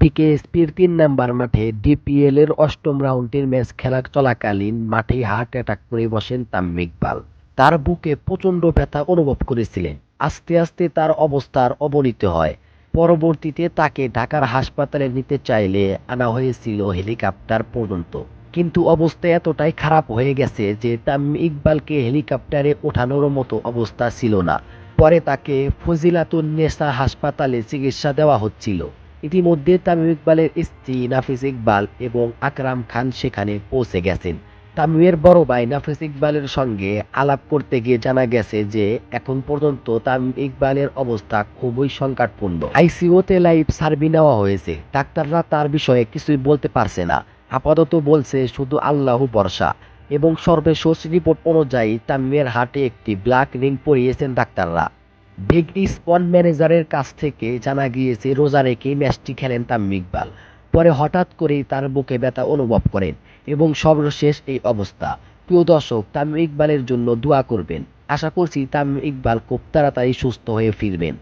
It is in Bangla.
বিকেএসপির তিন নম্বর মাঠে ডিপিএলের অষ্টম রাউন্ডের ম্যাচ খেলা চলাকালীন মাঠেই হার্ট অ্যাটাক করে বসেন তামিম ইকবাল। তার বুকে প্রচণ্ড ব্যথা অনুভব করেছিলেন। আস্তে আস্তে তার অবস্থার অবনতি হয়। পরবর্তীতে তাকে ঢাকার হাসপাতালে নিতে চাইলে আনা হয়েছিল হেলিকপ্টার পর্যন্ত। কিন্তু অবস্থা এতটাই খারাপ হয়ে গেছে যে তামিম ইকবালকে হেলিকপ্টারে ওঠানোর মতো অবস্থা ছিল না। পরে তাকে ফজিলাতুন নেসা হাসপাতালে চিকিৎসা দেওয়া হচ্ছিল। ইতিমধ্যে তামিম ইকবালের স্ত্রী নাফিস ইকবাল এবং আকরাম খান সেখানে পৌঁছে গেছেন। তামিমের বড় ভাই নাফিস ইকবালের সঙ্গে আলাপ করতে গিয়ে জানা গেছে যে, এখন পর্যন্ত তামিম ইকবালের অবস্থা খুবই সংকটপূর্ণ। আইসিইউতে লাইভ সার্ভি নেওয়া হয়েছে। ডাক্তাররা তার বিষয়ে কিছুই বলতে পারছে না। আপাতত বলছে শুধু আল্লাহ বর্ষা এবং সর্বশেষ রিপোর্ট অনুযায়ী তামিমের হাটে একটি ব্ল্যাক রিং পরিয়েছেন ডাক্তাররা। বিগ স্পন ম্যানেজারের কাছ থেকে জানা গিয়েছে রোজা রেখে ম্যাচটি খেলেন তামিম ইকবাল। পরে হঠাৎ করেই তার বুকে ব্যথা অনুভব করেন এবং সর্বশেষ এই অবস্থা। প্রিয় দর্শক, তামিম ইকবালের জন্য দোয়া করবেন। আশা করছি তামিম ইকবাল খুব তাড়াতাড়ি সুস্থ হয়ে ফিরবেন।